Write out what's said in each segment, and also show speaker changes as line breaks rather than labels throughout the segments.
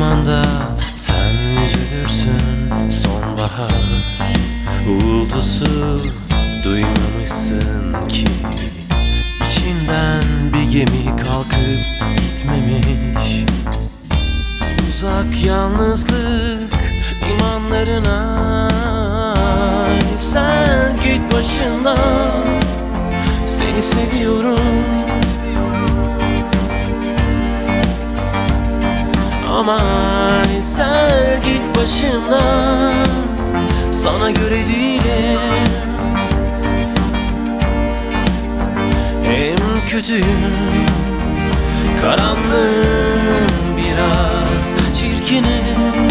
zaman da sen üzülürsün. Sonbahar Uğultusu duymamışsın ki. İçinden bir gemi kalkıp gitmemiş. Uzak yalnızlık imanlarına. Sen git başımdan Seni seviyorum Ama sen git başımdan Sana göre değilim Hem kötüyüm Karanlığım biraz çirkinim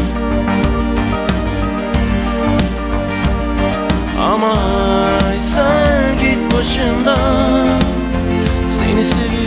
Ama sen git başımdan Seni seviyorum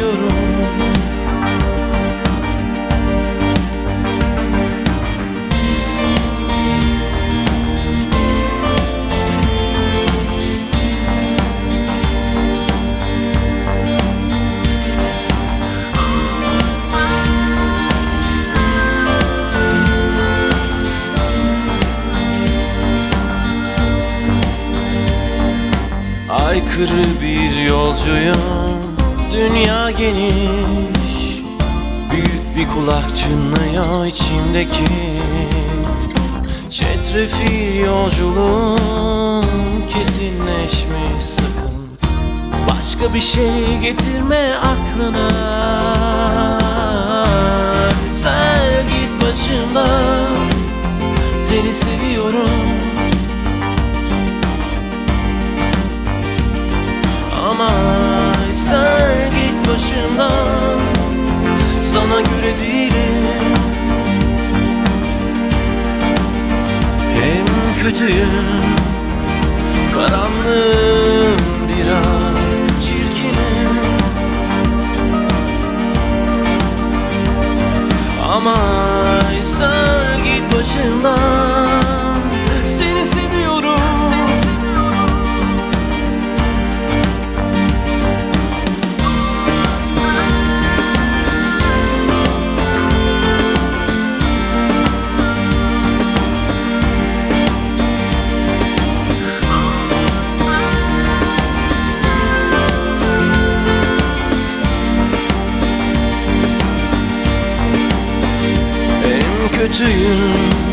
Aykırı bir yolcuyum. Dünya geniş Büyük bir kulak çınlıyor içimdeki. Çetrefil yolculuğum Kesinleşmiş sakın. Başka bir şey getirme aklına. Sen git başımdan. Seni seviyorum Ama sen git başımdan. Sana göre değilim. Hem kötüyüm. Karanlığım kötüyüm